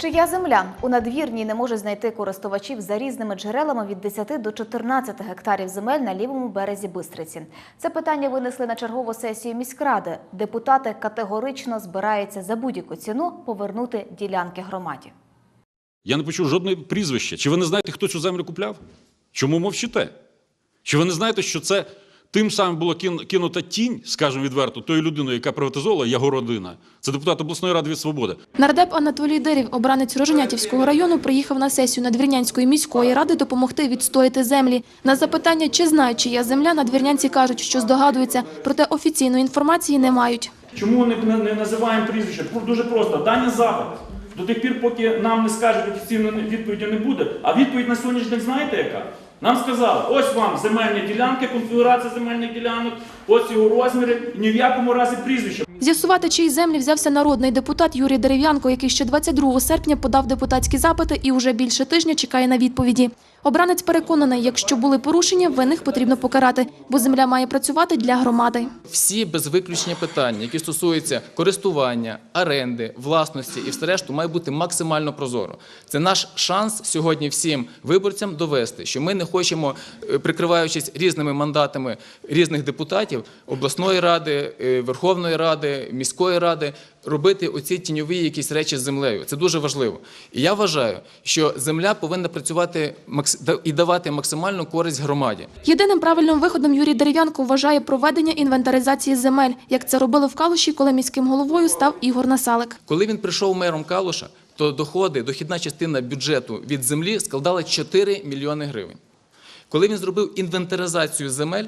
Чия земля у надвірній не може знайти користувачів за різними джерелами від 10 до 14 гектарів земель на лівому березі Бистриці. Це питання винесли на чергову сесію міськради. Депутати категорично збираються за будь-яку ціну повернути ділянки громаді. Я не почув жодної прізвища. Чи ви не знаєте, хто цю землю купляв? Чому мовчите? Чи ви не знаєте, що це тим самим була кин- кинута тінь, скажімо відверто, тої людини, яка приватизовувала його родина? Це депутат обласної ради від свободи. Нардеп Анатолій Дерів, обранець Роженятівського району, приїхав на сесію Надвірнянської міської ради допомогти відстояти землі. На запитання, чи знають, чия земля, надвірнянці кажуть, що здогадуються, проте офіційної інформації не мають. Чому не, не, не називаємо прізвище? Дуже просто. Дані запит. До тих пір, поки нам не скажуть офіційно відповіді не буде. А відповідь на сьогоднішній день знаєте яка? Нам сказали, ось вам земельні ділянки, конфігурація земельних ділянок, ось його розміри, ні в якому разі прізвище. З'ясувати, чиї землі взявся народний депутат Юрій Дерев'янко, який ще 22 серпня подав депутатські запити і уже більше тижня чекає на відповіді. Обранець переконаний, якщо були порушення, винних потрібно покарати, бо земля має працювати для громади. Всі без виключення питання, які стосуються користування, оренди, власності і все решту, має бути максимально прозоро. Це наш шанс сьогодні всім виборцям довести, що ми не хочемо, е, прикриваючись різними мандатами різних депутатів обласної ради, е, Верховної Ради, міської ради, робити оці тіньові якісь речі з землею. Це дуже важливо. І я вважаю, що земля повинна працювати і давати максимальну користь громаді. Єдиним правильним виходом Юрій Дерев'янко вважає проведення інвентаризації земель, як це робили в Калуші, коли міським головою став Ігор Насалик. Коли він прийшов мером Калуша, то доходи, дохідна частина бюджету від землі складала 4 мільйони гривень. Коли він зробив інвентаризацію земель,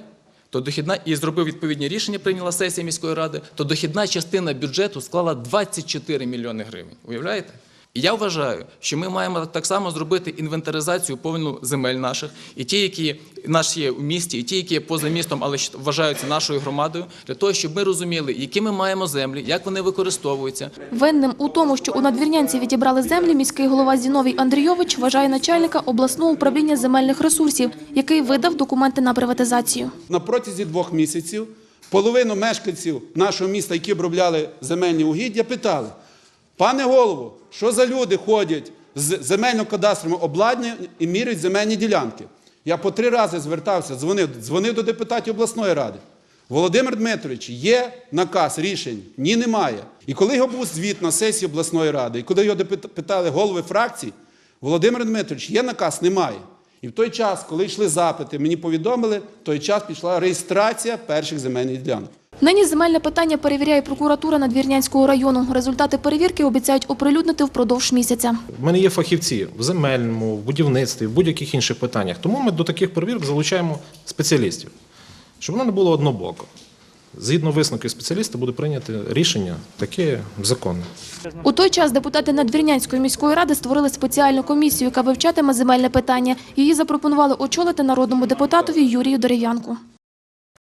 то дохідна і зробив відповідні рішення, прийняла сесія міської ради, то дохідна частина бюджету склала 24 мільйони гривень. Уявляєте? І я вважаю, що ми маємо так само зробити інвентаризацію повну земель наших, і ті, які наші є у місті, і ті, які є поза містом, але вважаються нашою громадою, для того, щоб ми розуміли, які ми маємо землі, як вони використовуються, Винним у тому, що у надвірнянці відібрали землі, міський голова Зіновій Андрійович вважає начальника обласного управління земельних ресурсів, який видав документи на приватизацію. На протязі двох місяців половину мешканців нашого міста, які обробляли земельні угіддя, питали: пане голово, що за люди ходять з земельно-кадастровим обладнанням і міряють земельні ділянки? Я по три рази звертався, дзвонив, дзвонив до депутатів обласної ради. Володимир Дмитрович, є наказ рішень? Ні, немає. І коли його був звіт на сесії обласної ради, і коли його питали голови фракцій, Володимир Дмитрович, є наказ? Немає. І в той час, коли йшли запити, мені повідомили, в той час пішла реєстрація перших земельних ділянок. Нині земельне питання перевіряє прокуратура Надвірнянського району. Результати перевірки обіцяють оприлюднити впродовж місяця. В мене є фахівці в земельному, в будівництві, в будь-яких інших питаннях. Тому ми до таких перевірок залучаємо спеціалістів, щоб воно не було однобоко. Згідно висновків спеціаліста буде прийнято рішення таке законне. У той час депутати Надвірнянської міської ради створили спеціальну комісію, яка вивчатиме земельне питання. Її запропонували очолити народному депутатові Юрію Дерев'янку.